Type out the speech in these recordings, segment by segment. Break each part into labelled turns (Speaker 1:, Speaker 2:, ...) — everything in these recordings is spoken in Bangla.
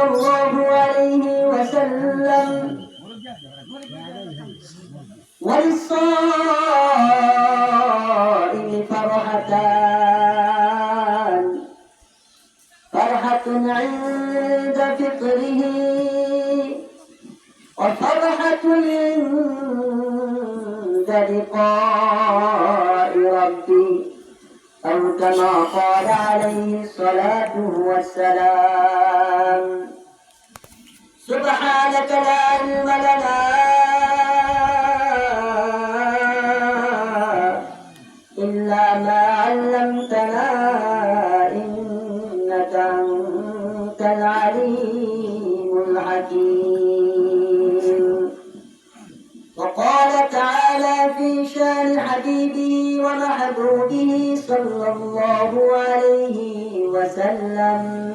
Speaker 1: الله عليه وسلم. وللصائم فرحتان. فرحة عند فطره. وفرحة عند لقاء ربه أو كما قال عليه الصلاة والسلام. سبحانك لا علم لنا إلا ما علمتنا إنك أنت العليم الحكيم. وقال تعالى في شأن حبيبه ومحبوبه صلى الله عليه وسلم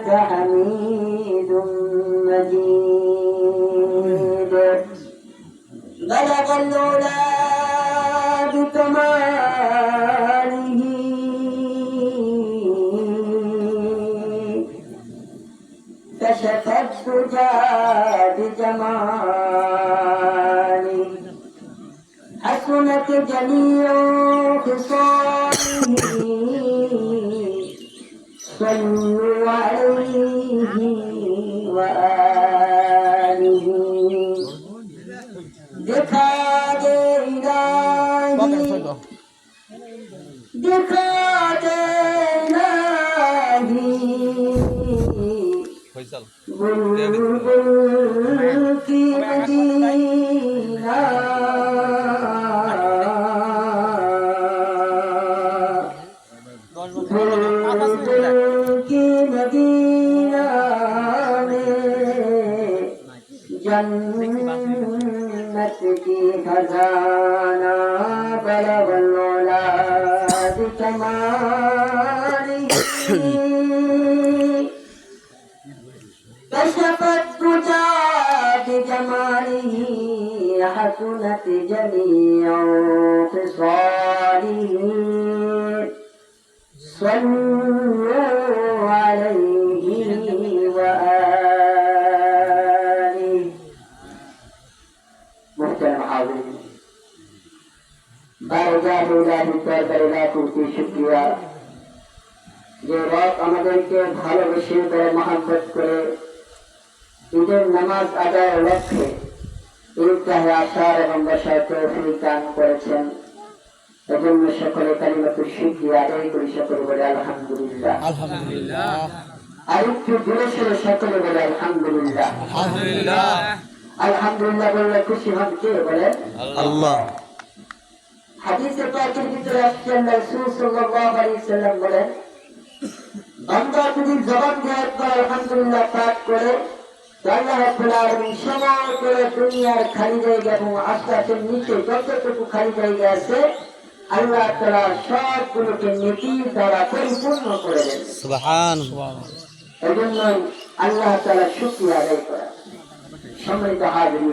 Speaker 1: إنك حميد مجيد. بلغ العلا بكماله. كشف الدجى بجماله حسنت جميع خصاله. صلوا की मदीना की मदीना में जन्नत की खजाना बलवल औलाद حسنت جميع خصاله صلوا عليه وآله محترم حاضرين বারোবার রোজারি তরকারি রাখুকে শুক্রিয়া যে রব আমাদেরকে ভালোবেসে করে মহাব্বত করে ঈদের নামাজ আদায়ের লক্ষ্যে আসার এবং তৌফিক দান করেছেন। এজন্য সকলে কালিমাতুর শুক্রিয়া আদায় করি সকলে বলে আলহামদুলিল্লাহ।
Speaker 2: আলহামদুলিল্লাহ।
Speaker 1: আর একটু দূরে সরে সকলে বলে আলহামদুলিল্লাহ।
Speaker 2: আলহামদুলিল্লাহ।
Speaker 1: আলহামদুলিল্লাহ বললে খুশি হন কে বলে?
Speaker 2: আল্লাহ।
Speaker 1: হাদিসে পাকের ভিতরে আসছেন রাসূল সাল্লাল্লাহু আলাইহি সাল্লাম বলেন বান্দা যদি জবান দিয়ে একবার আলহামদুলিল্লাহ পাঠ করে সমান করে দুনিয়ার খালি জায়গা এবং আকাশের নিচে যতটুকু খালি জায়গা আছে আল্লাহ তাআলা সবগুলোকে নেকি দ্বারা পরিপূর্ণ করে দেন। এই জন্যই আল্লাহ তাআলা শুকরিয়া আদায় করা সম্মানিত হাজির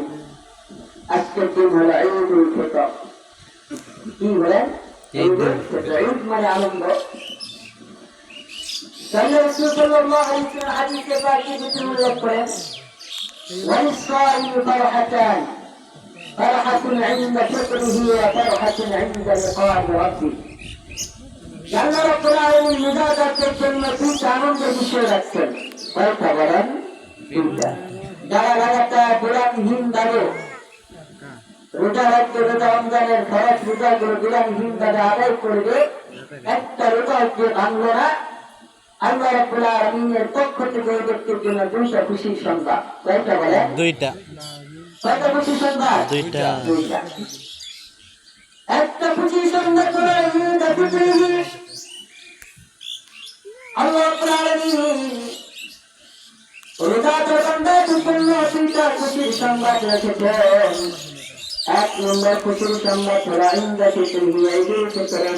Speaker 1: আজকের দিন হলো? ঈদ উল ফিতর। কি বলেন ঈদ উল ফিতর। ঈদ মানে আনন্দ। তাহলে রাসূল সাল্লাল্লাহু আলাইহি ওয়াসাল্লাম হাদিসে পাকে উল্লেখ করেন। وللصائم فرحتان فرحة عند فطره وفرحة عند لقاء ربه আল্লাহ রাব্বুল আলামিন মুজাদাতের জন্য দুইটা আনন্দের বিষয় রাখছেন কয়টা বলেন দুইটা যারা লাগাতার বিরামহীন ভাবে রোজা রাখবে রোজা রমজানের খরচ রোজাগুলো বিরামহীন ভাবে আদায় করবে একটা রোজা যে ভাঙলো না আল্লাহ রাব্বুল আলামিনের পক্ষ থেকে ওই ব্যক্তির জন্য দুইটা খুশির সংবাদ। কয়টা বলেন
Speaker 2: দুইটা।
Speaker 1: কয়টা খুশির সংবাদ?
Speaker 2: দুইটা।
Speaker 1: দুইটা। একটা খুশির সংবাদ হলো উল ফিতর আল্লাহ রাব্বুল আলামিন রোজাদার বান্দাদের জন্য দুইটা খুশির সংবাদ রেখেছেন। এক নম্বর খুশির সংবাদ হলো ইন্দা ফিতরিহি ঈদুল ফিতরের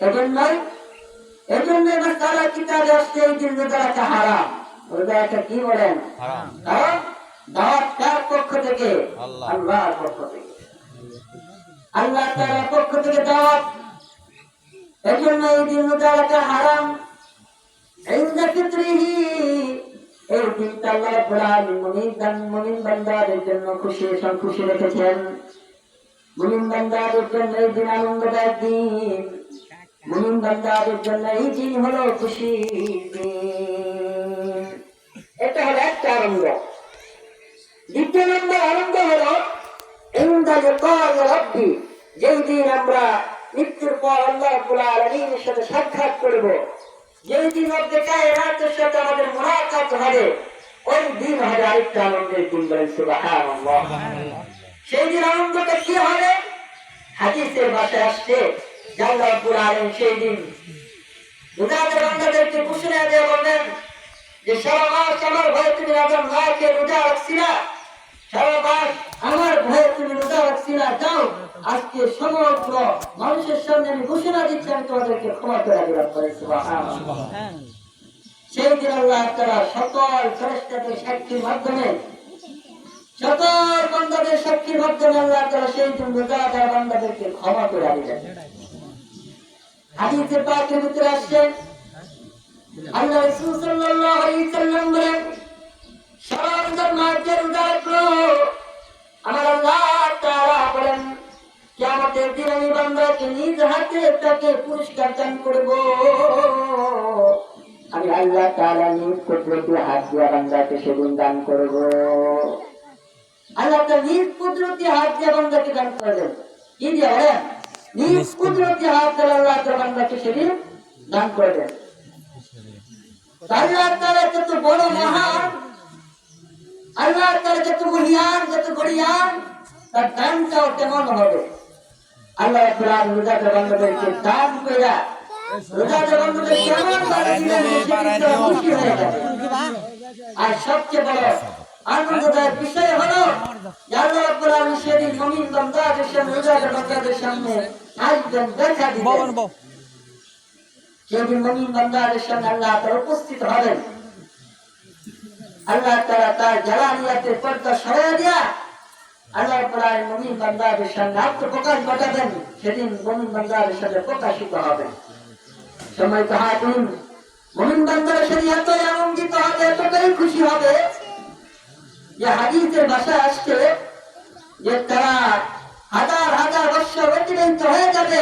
Speaker 1: এজন্যই এজন্য তারা কিতাবে আসছে এই দিন রোজা রাখা হারাম। রোজা রাখা কি বলেন? কারণ দাওয়াত? কার পক্ষ থেকে? আল্লাহর পক্ষ থেকে। আল্লাহ তাআলার পক্ষ থেকে দাওয়াত। এজন্য এই দিন রোজা রাখা হারাম। ইন্দা ফিতরিহি। এই দিনটা আল্লাহ রাব্বুল আলামিন দান মুমিন বান্দাদের জন্য খুশি খুশি রেখেছেন। মুমিন বান্দাদের জন্য এই দিন আনন্দদায়ক দিন। মুমিন বান্দাদের জন্য এই দিন হলো খুশি এটা হলো একটা আনন্দ। দ্বিতীয় নম্বর আনন্দ হলো ইন্দা যেই দিন আমরা মৃত্যুর পর আল্লাহ আলামিনের সাথে সাক্ষাৎ করব যেই দিন রব্বে কায়নাতের সাথে আমাদের মুলাকাত হবে ওই দিন হবে আরেকটা আনন্দের দিন বলেন সেই দিন আনন্দটা কি হবে? হাদিসের ভাষায় আসছে জাল্লাহ রাব্বুল আলামিন সেই দিন। রোজাদের বান্দাদেরকে ঘোষণা দিয়ে বললেন যে সারা মাস আমার ভয়ে তুমি রাজার না খেয়ে রোজা রাখছিলা সারা মাস আমার ভয়ে তুমি রোজা রাখছিলা যাও আজকে সমগ্র মানুষের সামনে আমি ঘোষণা দিচ্ছি আমি তোমাদেরকে ক্ষমা করে দিলাম। করে সুবহানাল্লাহ। সেই দিন আল্লাহ তারা সকল ফেরেশতাদের সাক্ষীর মাধ্যমে সকল বান্দাদের সাক্ষীর মাধ্যমে আল্লাহ তারা সেই দিন রোজাদার বান্দাদেরকে ক্ষমা করে দিলেন ভিতরে আল্লাহ বলেন আমার আল্লাহ বলেন দিন আমি বান্দাকে নিজ হাতে তাকে পুরস্কার দান করব। আমি আল্লাহ তাআলা নিজ কুদরতি হাত দিয়ে বান্দাকে সেদিন দান করব। আল্লাহ নিজ কুদরতি হাত দিয়ে বান্দাকে দান করবেন কি দিয়ে বলেন? নিজ কুদরতি। হাত দিয়ে আল্লাহ তাআলা বান্দাকে সেদিন দান করবেন আল্লাহ তাআলা যত বড় মহান আল্লাহ তাআলা যত মহিয়ান যত বড়িয়ান তার দানটাও তেমন হবে? আল্লাহ রাব্বুল আলামিন রোজাদার দান কইরা রোজাদার বান্দাদের কেমন ভাবে দিলেন যে সেদিন তারা খুশি হয়ে যাবে। আর সবচেয়ে বড় আনন্দদায়ক বিষয় হলো। যে আল্লাহ রাব্বুল আলামিন সেদিন মুমিন বান্দাদের সামনে রোজাদার বান্দাদের সামনে আসবেন দেখা দিবেন সেদিন মুমিন বান্দাদের সামনে আল্লাহ তাআলা উপস্থিত হবেন। আল্লাহ তাআলা তার জালালিয়াতের পর্দা সরাইয়া দিয়া আল্লাহ তাআলা মুমিন বান্দাদের সামনে আত্মপ্রকাশ ঘটাবেন সেদিন মুমিন বান্দাদের সাথে প্রকাশিত হবেন সময় তো হাতিম মুমিন বান্দারা সেদিন এতই আনন্দিত হবে এতটাই খুশি হবে যে হাদিসের ভাষায় আসছে যে তারা হাজার হাজার বছর অতিবাহিত হয়ে যাবে,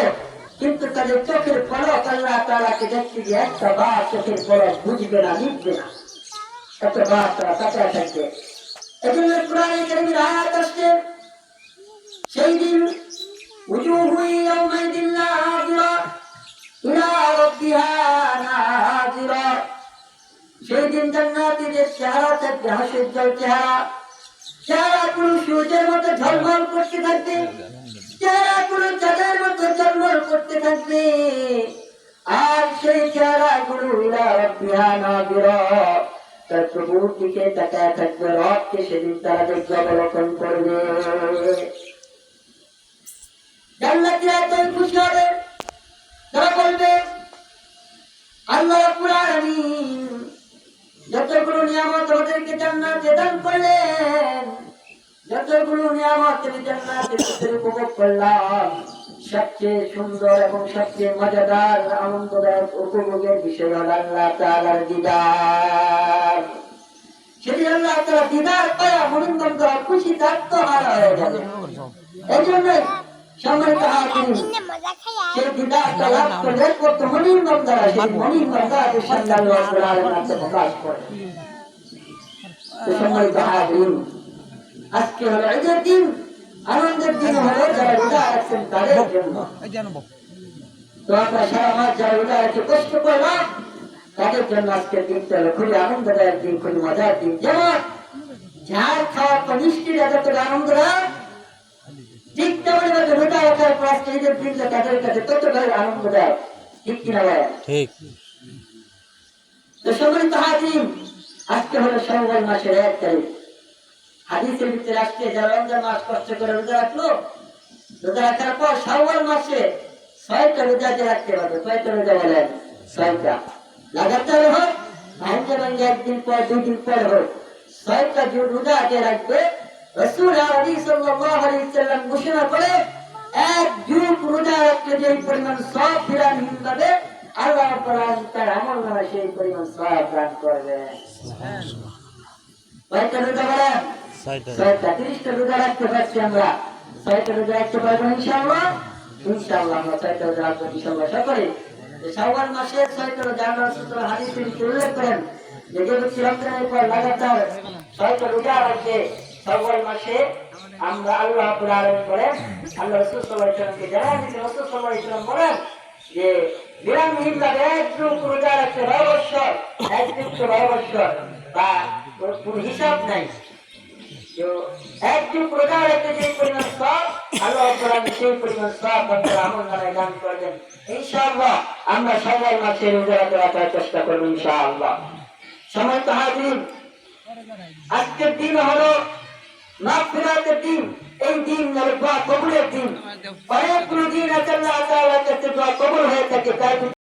Speaker 1: কিন্তু তাদের চোখের পলক আল্লাহ তাআলাকে দেখতে গিয়ে একটা বার চোখের পলক বুঝবে না, লিখবে না। এত বার তারা তাকায় থাকবে এজন্য কোরআনে কারীমের আয়াত আসছে, সেই দিন উজুহু ইয়াউমাইদিন দিন জান্নাতীদের চেহারা থাকবে হাসুজ্জ্বল চেহারা। চেহারাগুলো সেদিন তারা দেখবে অবলোকন করবে। আল্লাহ রাব্বুল যতগুলো নিয়ামত আমাদেরকে জান্নাতে দান করলেন যতগুলো নিয়ামত তুমি জান্নাতে ভিতরে উপভোগ করলাম সবচেয়ে সুন্দর এবং সবচেয়ে মজাদার আনন্দদায়ক উপভোগের বিষয় হল আল্লাহ তাআলার দিদার। সেদিন আল্লাহ তাআলা দিদার পায়া মনোনন্দ খুশি আত্মহারা হয়ে। যাবে এই জন্য আজকে হলো ঈদের দিন আনন্দের দিন হলো যারা রোজা রাখছেন তাদের জন্য। তো আমরা সারা মাস যারা রোজা রাখছে কষ্ট করলাম তাদের জন্য আজকের দিনটা হলো খুবই আনন্দদায়ক দিন খুবই মজার দিন। যেমন ঝাল মিষ্টির যতটা আনন্দদায়ক ঠিক ভাবে রোজা রাখার পর আজকে তাদের কাছে ততটাই আনন্দদায়ক ঠিক কিনা ভাই
Speaker 2: ঠিক।
Speaker 1: তো সম্মানিত হাজিম আজকে হলো শাওয়াল মাসের এক তারিখ। হাদিসের ভিতরে আসছে যারা রমজান মাস কষ্ট করে রোজা রাখল রোজা রাখার পর শাওয়াল মাসে ছয়টা রোজা যে রাখতে পারবে কয়টা রোজা বলেন? ছয়টা। লাগাতার হোক ভাঙ্গে ভাঙ্গে একদিন পর দুই দিন পর হোক ছয়টা যে রোজা আগে রাখবে রসুল আলী সাল্লাল্লাহু আলাইহি সাল্লাম ঘোষণা করে এক যুগ রোজা রাখলে যে পরিমাণ সব বিরামহীন ভাবে আল্লাহ আলামিন তার আমল নামে সেই পরিমাণ সব দান করবে। কয়টা রোজা বলেন?
Speaker 2: ছয়টা।
Speaker 1: ছয়টা তিরিশটা রোজা রাখতে পারছি আমরা। ছয়টা রোজা রাখতে পারব ইনশাআল্লাহ? ইনশাআল্লাহ আমরা ছয়টা রোজা রাখব ইনশাআল্লাহ। সকলে শাওয়াল মাসের ছয়টা রোজা আল্লাহ রাসূল হাদিসে উল্লেখ করেন যে যে ব্যক্তি রমজানের পর লাগাতার ছয়টা রোজা রাখবে শাওয়াল মাসে আমরা আল্লাহ আলামিন বলেন, আল্লাহ রাসূল সাল্লাল্লাহু আলাইহি ওয়াসাল্লামকে জানান রাসূল ওয়াসাল্লাম বলেন যে বিরামহীন ভাবে এক যুগ রোজা রাখতে নয় বৎসর এক যুগ তো নয় বা কোনো হিসাব নাই। আমরা সবাই মাসে রোজা রাখার চেষ্টা করব ইনশাআল্লাহ। সময় তো হাজির, আজকের দিন হলো মাগফিরাতের দিন এই দিন হলো দোয়া কবুলের দিন অনেকগুলো দিন আছে আল্লাহ তাআলার কাছে দোয়া কবুল হয়ে থাকে তার